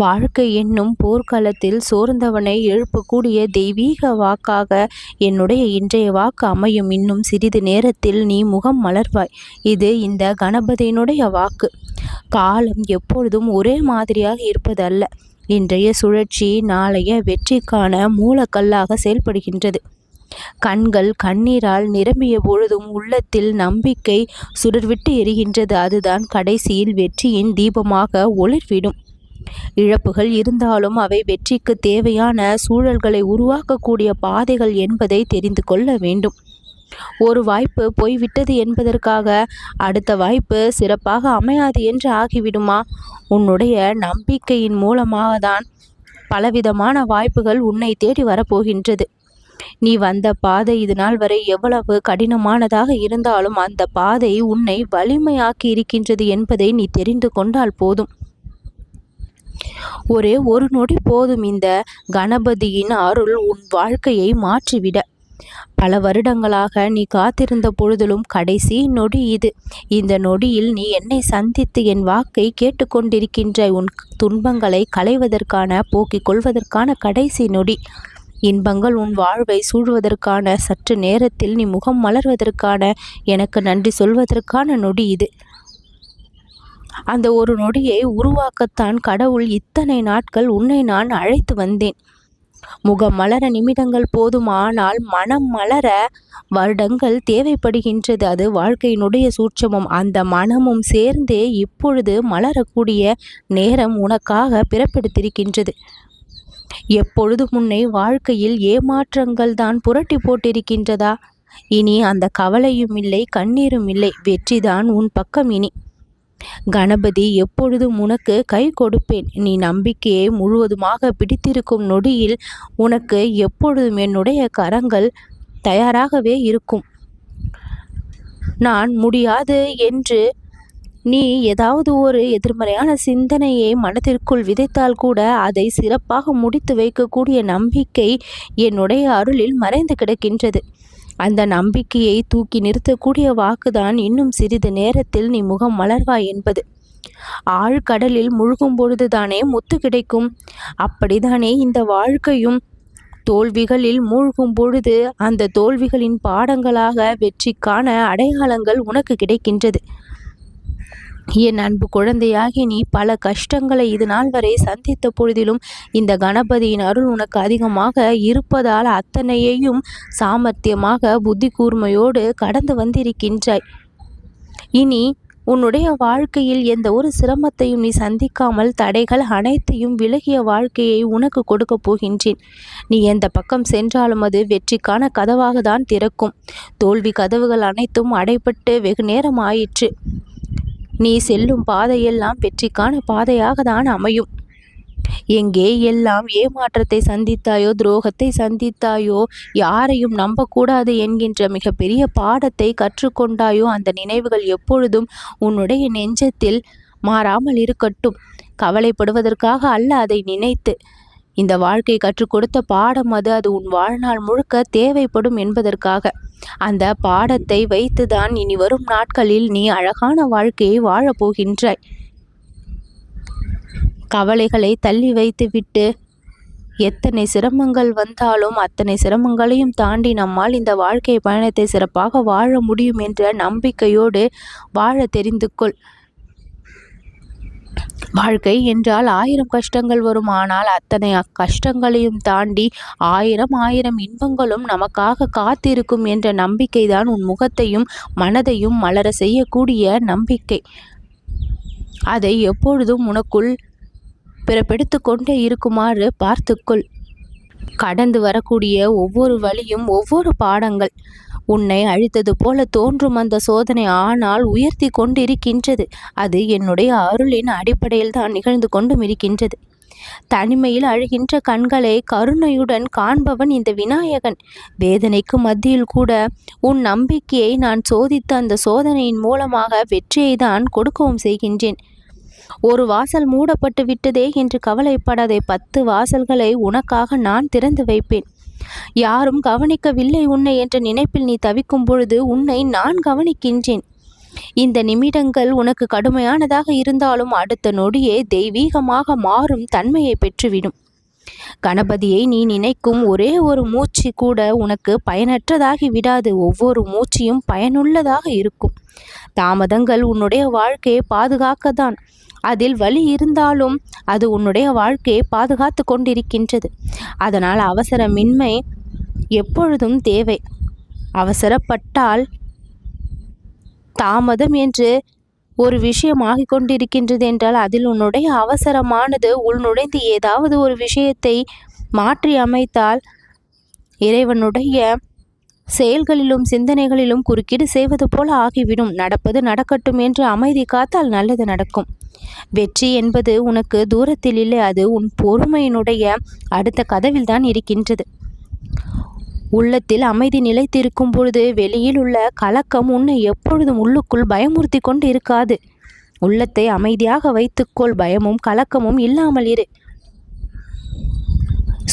வாழ்க்கை என்னும் போர்க்களத்தில் சோர்ந்தவனை எழுப்பக்கூடிய தெய்வீக வாக்காக என்னுடைய இன்றைய வாக்கு அமையும். இன்னும் சிறிது நேரத்தில் நீ முகம் மலர்வாய். இது இந்த கணபதியினுடைய வாக்கு. காலம் எப்பொழுதும் ஒரே மாதிரியாக இருப்பதல்ல. இன்றைய சுழற்சி நாளைய வெற்றிக்கான மூலக்கல்லாக செயல்படுகின்றது. கண்கள் கண்ணீரால் நிரம்பிய பொழுதும் உள்ளத்தில் நம்பிக்கை சுடர்விட்டு எரிகின்றது. அதுதான் கடைசியில் வெற்றியின் தீபமாக ஒளிர்விடும். இழப்புகள் இருந்தாலும் அவை வெற்றிக்கு தேவையான சூழல்களை உருவாக்கக்கூடிய பாதைகள் என்பதை தெரிந்து கொள்ள வேண்டும். ஒரு வாய்ப்பு போய்விட்டது என்பதற்காக அடுத்த வாய்ப்பு சிறப்பாக அமையாது என்று ஆகிவிடுமா? உன்னுடைய நம்பிக்கையின் மூலமாக தான் பலவிதமான வாய்ப்புகள் உன்னை தேடி வரப்போகின்றது. நீ வந்த பாதை இது நாள் வரை எவ்வளவு கடினமானதாக இருந்தாலும் அந்த பாதை உன்னை வலிமையாக்கி இருக்கின்றது என்பதை நீ தெரிந்து கொண்டால் போதும். ஒரே ஒரு நொடி போதும் இந்த கணபதியின் அருள் உன் வாழ்க்கையை மாற்றிவிட. பல வருடங்களாக நீ காத்திருந்த பொழுதிலும் கடைசி நொடி இது. இந்த நொடியில் நீ என்னை சந்தித்து என் வாக்கை கேட்டுக்கொண்டிருக்கின்ற உன் துன்பங்களை களைவதற்கான போக்கிக் கொள்வதற்கான கடைசி நொடி. இன்பங்கள் உன் வாழ்வை சூழ்வதற்கான சற்று நேரத்தில் நீ முகம் மலர்வதற்கான எனக்கு நன்றி சொல்வதற்கான நொடி இது. அந்த ஒரு நொடியை உருவாக்கத்தான் கடவுள் இத்தனை நாட்கள் உன்னை நான் அழைத்து வந்தேன். முகம் மலர நிமிடங்கள் போதும் ஆனால் மனம் மலர வருடங்கள் தேவைப்படுகின்றது. அது வாழ்க்கையினுடைய சூட்சமம். அந்த மனமும் சேர்ந்தே இப்பொழுது மலரக்கூடிய நேரம் உனக்காக பிறப்பெடுத்திருக்கின்றது. எப்பொழுது முன்னே வாழ்க்கையில் ஏமாற்றங்கள் தான் புரட்டி போட்டிருக்கின்றதா? இனி அந்த கவலையும் இல்லை கண்ணீரும் இல்லை. வெற்றிதான் உன் பக்கம் இனி. கணபதி எப்பொழுதும் உனக்கு கை கொடுப்பேன். நீ நம்பிக்கையை முழுவதுமாக பிடித்திருக்கும் நொடியில் உனக்கு எப்பொழுதும் என்னுடைய கரங்கள் தயாராகவே இருக்கும். நான் முடியாது என்று நீ ஏதாவது ஒரு எதிர்மறையான சிந்தனையை மனதிற்குள் விதைத்தால் கூட அதை சிறப்பாக முடித்து வைக்கக்கூடிய நம்பிக்கை என்னுடைய அருளில் மறைந்து கிடக்கின்றது. அந்த நம்பிக்கையை தூக்கி நிறுத்தக்கூடிய வாக்குதான் இன்னும் சிறிது நேரத்தில் நீ முகம் மலர்வாய் என்பது. ஆழ்கடலில் முழுகும் பொழுதுதானே முத்து கிடைக்கும். அப்படிதானே இந்த வாழ்க்கையும். தோல்விகளில் மூழ்கும் பொழுது அந்த தோல்விகளின் பாடங்களாக வெற்றிக்கான அடையாளங்கள் உனக்கு கிடைக்கின்றது. என் அன்பு குழந்தையாகி நீ பல கஷ்டங்களை இது நாள் வரை சந்தித்த பொழுதிலும் இந்த கணபதியின் அருள் உனக்கு அதிகமாக இருப்பதால் அத்தனையையும் சாமர்த்தியமாக புத்தி கூர்மையோடு கடந்து வந்திருக்கின்றாய். இனி உன்னுடைய வாழ்க்கையில் எந்த ஒரு சிரமத்தையும் நீ சந்திக்காமல் தடைகள் அனைத்தையும் விலகிய வாழ்க்கையை உனக்கு கொடுக்க போகின்றேன். நீ எந்த பக்கம் சென்றாலும் அது வெற்றிக்கான கதவாக தான் திறக்கும். தோல்வி கதவுகள் அனைத்தும் அடைபட்டு வெகு நேரம் ஆயிற்று. நீ செல்லும் பாதையெல்லாம் வெற்றிக்கான பாதையாக தான் அமையும். எங்கே எல்லாம் ஏமாற்றத்தை சந்தித்தாயோ துரோகத்தை சந்தித்தாயோ யாரையும் நம்பக்கூடாது என்கின்ற மிகப்பெரிய பாடத்தை கற்றுக்கொண்டாயோ அந்த நினைவுகள் எப்பொழுதும் உன்னுடைய நெஞ்சத்தில் மாறாமல் இருக்கட்டும். கவலைப்படுவதற்காக அல்ல அதை நினைத்து இந்த வாழ்க்கை கற்றுக் கொடுத்த பாடம் அது. அது உன் வாழ்நாள் முழுக்க தேவைப்படும் என்பதற்காக. அந்த பாடத்தை வைத்துதான் இனி வரும் நாட்களில் நீ அழகான வாழ்க்கையை வாழப்போகின்றாய் கவலைகளை தள்ளி வைத்துவிட்டு எத்தனை சிரமங்கள் வந்தாலும் அத்தனை சிரமங்களையும் தாண்டி நம்மால் இந்த வாழ்க்கை பயணத்தை சிறப்பாக வாழ முடியும் என்ற நம்பிக்கையோடு வாழ தெரிந்து கொள். வாழ்க்கை என்றால் ஆயிரம் கஷ்டங்கள் வரும். ஆனால் அத்தனை கஷ்டங்களையும் தாண்டி ஆயிரம் ஆயிரம் இன்பங்களும் நமக்காக காத்திருக்கும் என்ற நம்பிக்கைதான் உன் முகத்தையும் மனதையும் மலர செய்யக்கூடிய நம்பிக்கை. அதை எப்பொழுதும் உனக்குள் பிறப்பெடுத்து கொண்டே இருக்குமாறு பார்த்துக்கொள். கடந்து வரக்கூடிய ஒவ்வொரு வழியும் ஒவ்வொரு பாடங்கள். உன்னை அழித்தது போல தோன்றும் அந்த சோதனை ஆனால் உயர்த்தி கொண்டிருக்கின்றது. அது என்னுடைய அருளின் அடிப்படையில் தான் நிகழ்ந்து கொண்டும் இருக்கின்றது. தனிமையில் அழுகின்ற கண்களை கருணையுடன் காண்பவன் இந்த விநாயகன். வேதனைக்கு மத்தியில் கூட உன் நம்பிக்கையை நான் சோதித்த அந்த சோதனையின் மூலமாக வெற்றியை தான் கொடுக்கவும் செய்கின்றேன். ஒரு வாசல் மூடப்பட்டு விட்டதே என்று கவலைப்படாதே பத்து வாசல்களை உனக்காக நான் திறந்து வைப்பேன். யாரும் கவனிக்கவில்லை உன்னை என்ற நினைப்பில் நீ தவிக்கும் பொழுது உன்னை நான் கவனிக்கின்றேன். இந்த நிமிடங்கள் உனக்கு கடுமையானதாக இருந்தாலும் அடுத்த நொடியே தெய்வீகமாக மாறும் தன்மையை பெற்றுவிடும். கணபதியை நீ நினைக்கும் ஒரே ஒரு மூச்சு கூட உனக்கு பயனற்றதாகி விடாது. ஒவ்வொரு மூச்சியும் பயனுள்ளதாக இருக்கும். தாமதங்கள் உன்னுடைய வாழ்க்கையை பாதுகாக்கத்தான். அதில் வலி இருந்தாலும் அது உன்னுடைய வாழ்க்கையை பாதுகாத்து கொண்டிருக்கின்றது. அதனால் அவசரமின்மை எப்பொழுதும் தேவை. அவசரப்பட்டால் தாமதம் என்று ஒரு விஷயம் ஆகிக் கொண்டிருக்கின்றது என்றால் அதில் உன்னுடைய அவசரமானது உள்நுழைந்து ஏதாவது ஒரு விஷயத்தை மாற்றி அமைத்தால் இறைவனுடைய செயல்களிலும் சிந்தனைகளிலும் குறுக்கீடு செய்வது போல ஆகிவிடும். நடப்பது நடக்கட்டும் என்று அமைதி காத்தால் நல்லது நடக்கும். வெற்றி என்பது உனக்கு தூரத்தில் இல்லை அது உன் பொறுமையினுடைய அடுத்த கதவில் தான் இருக்கின்றது. உள்ளத்தில் அமைதி நிலைத்திருக்கும் பொழுது வெளியில் உள்ள கலக்கம் உன்னை எப்பொழுதும் உள்ளுக்குள் பயமுறுத்தி கொண்டு இருக்காது. உள்ளத்தை அமைதியாக வைத்துக்கொள் பயமும் கலக்கமும் இல்லாமல் இரு.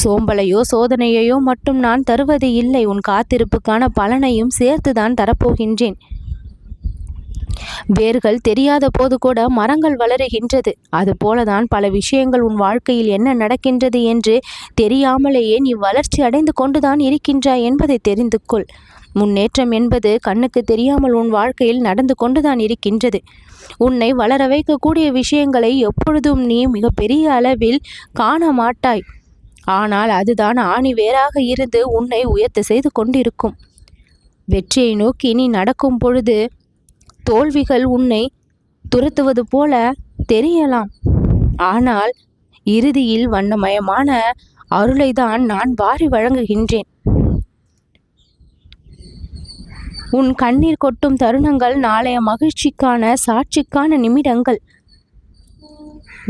சோம்பலையோ சோதனையையோ மட்டும் நான் தருவது இல்லை. உன் காத்திருப்புக்கான பலனையும் சேர்த்துதான் தரப்போகின்றேன். வேர்கள் தெரியாத போது கூட மரங்கள் வளருகின்றது. அதுபோலதான் பல விஷயங்கள் உன் வாழ்க்கையில் என்ன நடக்கின்றது என்று தெரியாமலேயே நீ வளர்ச்சி அடைந்து கொண்டுதான் இருக்கின்றாய் என்பதை தெரிந்து கொள். முன்னேற்றம் என்பது கண்ணுக்கு தெரியாமல் உன் வாழ்க்கையில் நடந்து கொண்டுதான் இருக்கின்றது. உன்னை வளர வைக்கக்கூடிய விஷயங்களை எப்பொழுதும் நீ மிகப்பெரிய அளவில் காண மாட்டாய் ஆனால் அதுதான் ஆணி வேறாக இருந்து உன்னை உயர்த்த செய்து கொண்டிருக்கும். வெற்றியை நோக்கி நீ நடக்கும் பொழுது தோல்விகள் உன்னை துரத்துவது போல தெரியலாம். ஆனால் இறுதியில் வண்ணமயமான அருளை தான் நான் வாரி வழங்குகின்றேன். உன் கண்ணீர் கொட்டும் தருணங்கள் நாளைய மகிழ்ச்சிக்கான சாட்சிக்கான நிமிடங்கள்.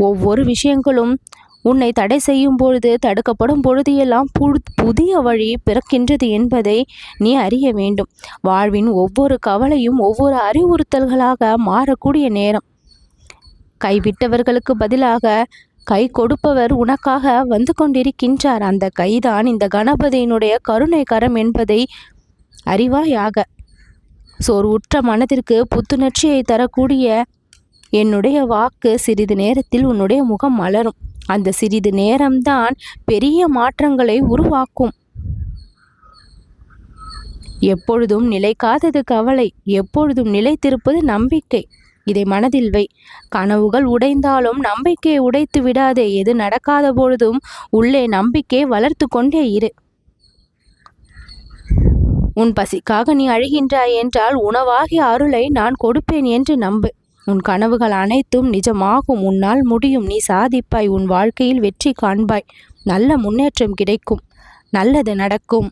ஒவ்வொரு விஷயங்களும் உன்னை தடை செய்யும் பொழுது தடுக்கப்படும் பொழுது எல்லாம் புதிய வழி பிறக்கின்றது என்பதை நீ அறிய வேண்டும். வாழ்வின் ஒவ்வொரு கவலையும் ஒவ்வொரு அறிவுறுத்தல்களாக மாறக்கூடிய நேரம். கைவிட்டவர்களுக்கு பதிலாக கை கொடுப்பவர் உனக்காக வந்து கொண்டிருக்கின்றார். அந்த கைதான் இந்த கணபதியினுடைய கருணை கரம் என்பதை அறிவாயாக சோர்வுற்ற மனதிற்கு புத்துணர்ச்சியை தரக்கூடிய என்னுடைய வாக்கு சிறிது நேரத்தில் உன்னுடைய முகம் மலரும். அந்த சிறிது நேரம்தான் பெரிய மாற்றங்களை உருவாக்கும். எப்பொழுதும் நிலைக்காதது கவலை எப்பொழுதும் நிலைத்திருப்பது நம்பிக்கை. இதை மனதில் வை. கனவுகள் உடைந்தாலும் நம்பிக்கையை உடைத்து விடாதே. எது நடக்காத பொழுதும் உள்ளே நம்பிக்கை வளர்த்து கொண்டே இரு. உன் பசிக்காக நீ அழுகின்றாய் என்றால் உணவாகிய அருளை நான் கொடுப்பேன் என்று நம்பு. உன் கனவுகள் அனைத்தும் நிஜமாகும். உன்னால் முடியும். நீ சாதிப்பாய். உன் வாழ்க்கையில் வெற்றி காண்பாய். நல்ல முன்னேற்றம் கிடைக்கும். நல்லது நடக்கும்.